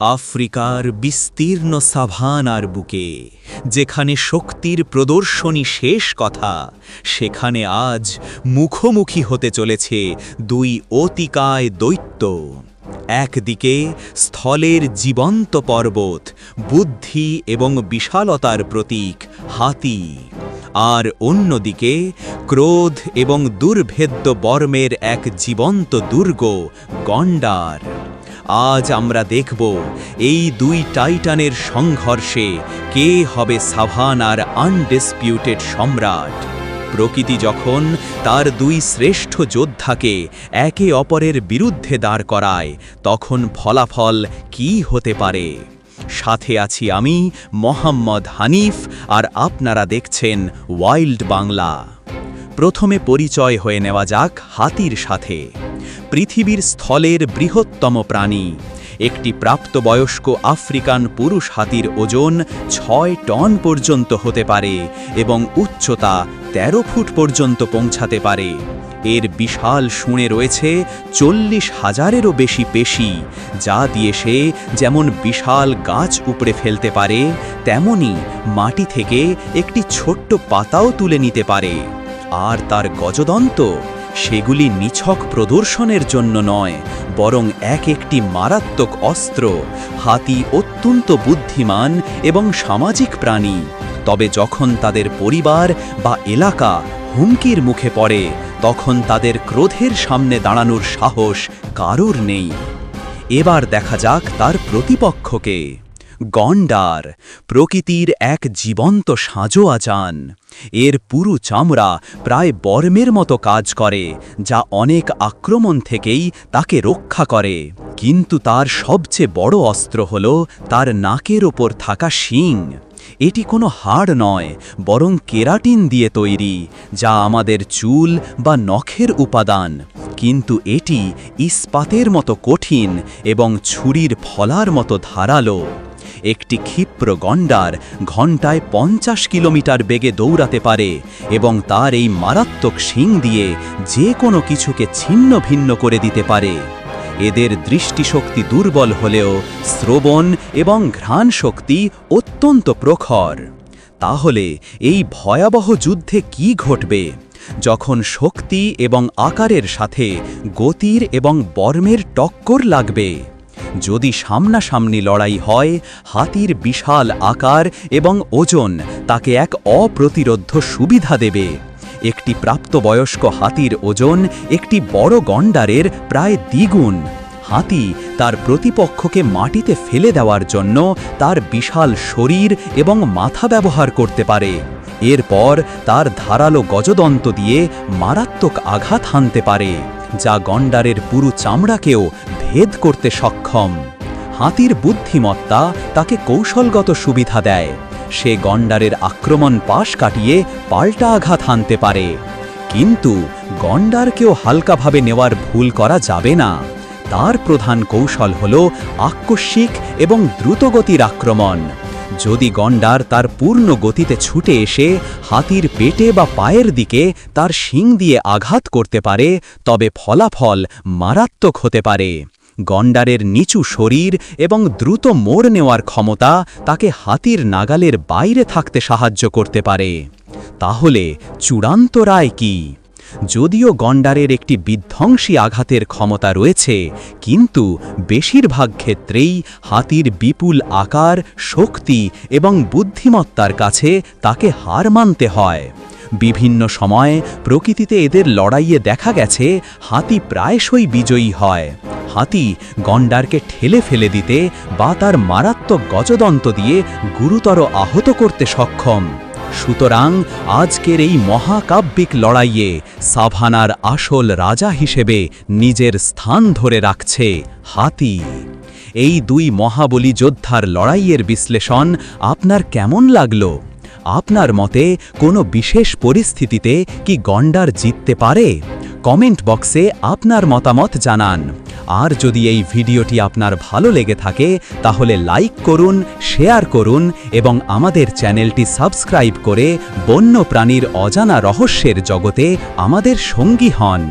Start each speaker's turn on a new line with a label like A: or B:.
A: আফ্রিকার বিস্তীর্ণ সাভানার বুকে, যেখানে শক্তির প্রদর্শনী শেষ কথা, সেখানে আজ মুখোমুখি হতে চলেছে দুই অতিকায় দৈত্য। একদিকে স্থলের জীবন্ত পর্বত, বুদ্ধি এবং বিশালতার প্রতীক হাতি, আর অন্যদিকে ক্রোধ এবং দুর্ভেদ্য বর্মের এক জীবন্ত দুর্গ গণ্ডার। আজ আমরা দেখব এই দুই টাইটানের সংঘর্ষে কে হবে সাভানার আনডিসপিউটেড সম্রাট। প্রকৃতি যখন তার দুই শ্রেষ্ঠ যোদ্ধাকে একে অপরের বিরুদ্ধে দাঁড় করায়, তখন ফলাফল কি হতে পারে? সাথে আছি আমি মোহাম্মদ হানিফ আর আপনারা দেখছেন ওয়াইল্ড বাংলা। প্রথমে পরিচয় হয়ে নেওয়া যাক হাতির সাথে। পৃথিবীর স্থলের বৃহত্তম প্রাণী। একটি প্রাপ্তবয়স্ক আফ্রিকান পুরুষ হাতির ওজন ছয় টন পর্যন্ত হতে পারে এবং উচ্চতা ১৩ ফুট পর্যন্ত পৌঁছাতে পারে। এর বিশাল শুঁড়ে রয়েছে চল্লিশ হাজারেরও বেশি পেশি, যা দিয়ে সে যেমন বিশাল গাছ উপড়ে ফেলতে পারে, তেমনি মাটি থেকে একটি ছোট্ট পাতাও তুলে নিতে পারে। আর তার গজদন্ত সেগুলি নিছক প্রদর্শনের জন্য নয়, বরং এক একটি মারাত্মক অস্ত্র, হাতি অত্যন্ত বুদ্ধিমান এবং সামাজিক প্রাণী। তবে যখন তাদের পরিবার বা এলাকা হুমকির মুখে পড়ে, তখন তাদের ক্রোধের সামনে দাঁড়ানোর সাহস কারোর নেই। এবার দেখা যাক তার প্রতিপক্ষকে। গন্ডার প্রকৃতির এক জীবন্ত সাঁজো আচান এর পুরু চামড়া প্রায় বর্মের মতো কাজ করে, যা অনেক আক্রমণ থেকেই তাকে রক্ষা করে। কিন্তু তার সবচেয়ে বড় অস্ত্র হল তার নাকের ওপর থাকা শিং। এটি কোনো হাড় নয়, বরং কেরাটিন দিয়ে তৈরি, যা আমাদের চুল বা নখের উপাদান। কিন্তু এটি ইস্পাতের মতো কঠিন এবং ছুরির ফলার মতো ধারালো। একটি ক্ষিপ্র গণ্ডার ঘণ্টায় পঞ্চাশ কিলোমিটার বেগে দৌড়াতে পারে এবং তার এই মারাত্মক শিং দিয়ে যে কোনো কিছুকে ছিন্ন ভিন্ন করে দিতে পারে। এদের দৃষ্টিশক্তি দুর্বল হলেও শ্রবণ এবং ঘ্রাণ শক্তি অত্যন্ত প্রখর। তাহলে এই ভয়াবহ যুদ্ধে কি ঘটবে? যখন শক্তি এবং আকারের সাথে গতির এবং বর্মের টক্কর লাগবে যদি সামনাসামনি লড়াই হয়, হাতির বিশাল আকার এবং ওজন তাকে এক অপ্রতিরোধ্য সুবিধা দেবে। একটি প্রাপ্তবয়স্ক হাতির ওজন একটি বড় গণ্ডারের প্রায় দ্বিগুণ। হাতি তার প্রতিপক্ষকে মাটিতে ফেলে দেওয়ার জন্য তার বিশাল শরীর এবং মাথা ব্যবহার করতে পারে। এরপর তার ধারালো গজদন্ত দিয়ে মারাত্মক আঘাত হানতে পারে, যা গণ্ডারের পুরু চামড়াকেও ভেদ করতে সক্ষম। হাতির বুদ্ধিমত্তা তাকে কৌশলগত সুবিধা দেয়। সে গন্ডারের আক্রমণ পাশ কাটিয়ে পাল্টা আঘাত হানতে পারে। কিন্তু গন্ডারকেও হালকাভাবে নেওয়ার ভুল করা যাবে না। তার প্রধান কৌশল হল আকস্মিক এবং দ্রুতগতির আক্রমণ। যদি গন্ডার তার পূর্ণ গতিতে ছুটে এসে হাতির পেটে বা পায়ের দিকে তার শিং দিয়ে আঘাত করতে পারে, তবে ফলাফল মারাত্মক হতে পারে। গণ্ডারের নিচু শরীর এবং দ্রুত মোড় নেওয়ার ক্ষমতা তাকে হাতির নাগালের বাইরে থাকতে সাহায্য করতে পারে। তাহলে চূড়ান্ত রায় কী? যদিও গন্ডারের একটি বিধ্বংসী আঘাতের ক্ষমতা রয়েছে, কিন্তু বেশিরভাগ ক্ষেত্রেই হাতির বিপুল আকার, শক্তি এবং বুদ্ধিমত্তার কাছে তাকে হার মানতে হয়। বিভিন্ন সময়ে প্রকৃতিতে এদের লড়াইয়ে দেখা গেছে, হাতি প্রায়শই বিজয়ী হয়। হাতি গণ্ডারকে ঠেলে ফেলে দিতে বা তার মারাত্মক গজদন্ত দিয়ে গুরুতর আহত করতে সক্ষম। সুতরাং আজকের এই মহাকাব্যিক লড়াইয়ে সাভানার আসল রাজা হিসেবে নিজের স্থান ধরে রাখছে হাতি। এই দুই মহাবলী যোদ্ধার লড়াইয়ের বিশ্লেষণ আপনার কেমন লাগল? আপনার মতে কোনো বিশেষ পরিস্থিতিতে কি গন্ডার জিততে পারে? কমেন্ট বক্সে আপনার মতামত জানান। আর যদি এই ভিডিওটি আপনার ভালো লেগে থাকে, তাহলে লাইক করুন, শেয়ার করুন এবং আমাদের চ্যানেলটি সাবস্ক্রাইব করে বন্য প্রাণীর অজানা রহস্যের জগতে আমাদের সঙ্গী হন।